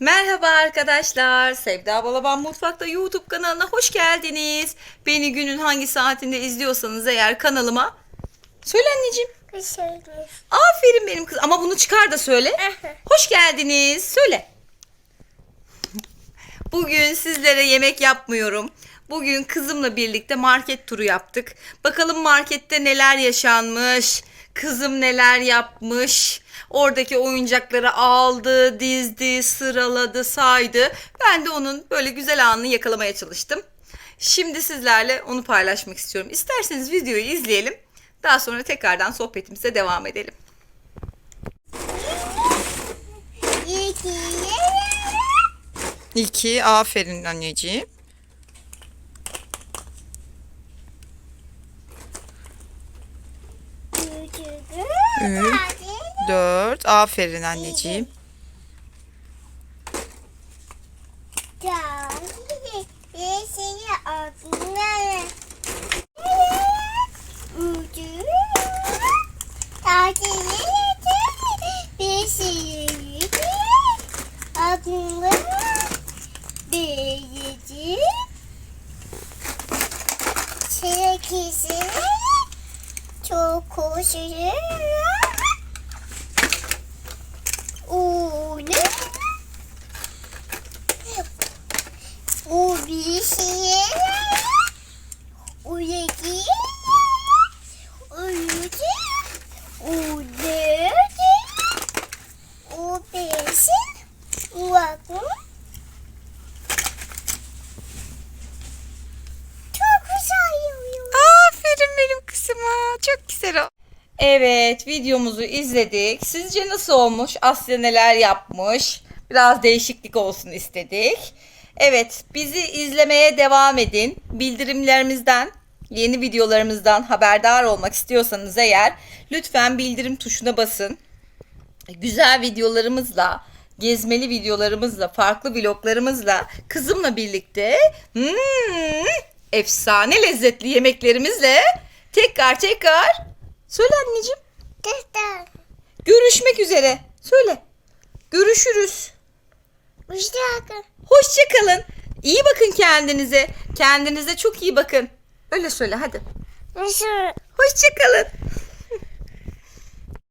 Merhaba arkadaşlar. Sevda Balaban Mutfak'ta YouTube kanalına hoş geldiniz. Beni günün hangi saatinde izliyorsanız eğer kanalıma söyle anneciğim. Teşekkür Aferin benim kız. Ama bunu çıkar da söyle. Hoş geldiniz. Söyle. Bugün sizlere yemek yapmıyorum. Bugün kızımla birlikte market turu yaptık. Bakalım markette neler yaşanmış. Kızım neler yapmış. Oradaki oyuncakları aldı, dizdi, sıraladı, saydı. Ben de onun böyle güzel anını yakalamaya çalıştım. Şimdi sizlerle onu paylaşmak istiyorum. İsterseniz videoyu izleyelim. Daha sonra tekrardan sohbetimize devam edelim. İyi ki İki, aferin anneciğim. Üç. Dört, aferin anneciğim. Çok koşuyor Onu O bir şey O dört O beş Bakın Çok güzel yürüyor. Aferin benim kızıma. Çok güzel o. Evet videomuzu izledik. Sizce nasıl olmuş? Asya neler yapmış? Biraz değişiklik olsun istedik. Evet bizi izlemeye devam edin. Bildirimlerimizden yeni videolarımızdan haberdar olmak istiyorsanız eğer lütfen bildirim tuşuna basın. Güzel videolarımızla, gezmeli videolarımızla, farklı vloglarımızla, kızımla birlikte hmm, efsane lezzetli yemeklerimizle tekrar tekrar söyle anneciğim. Tekrar. Görüşmek üzere. Söyle. Görüşürüz. Hoşçakalın. Hoşçakalın. İyi bakın kendinize. Kendinize çok iyi bakın. Öyle söyle hadi. Hoşçakalın.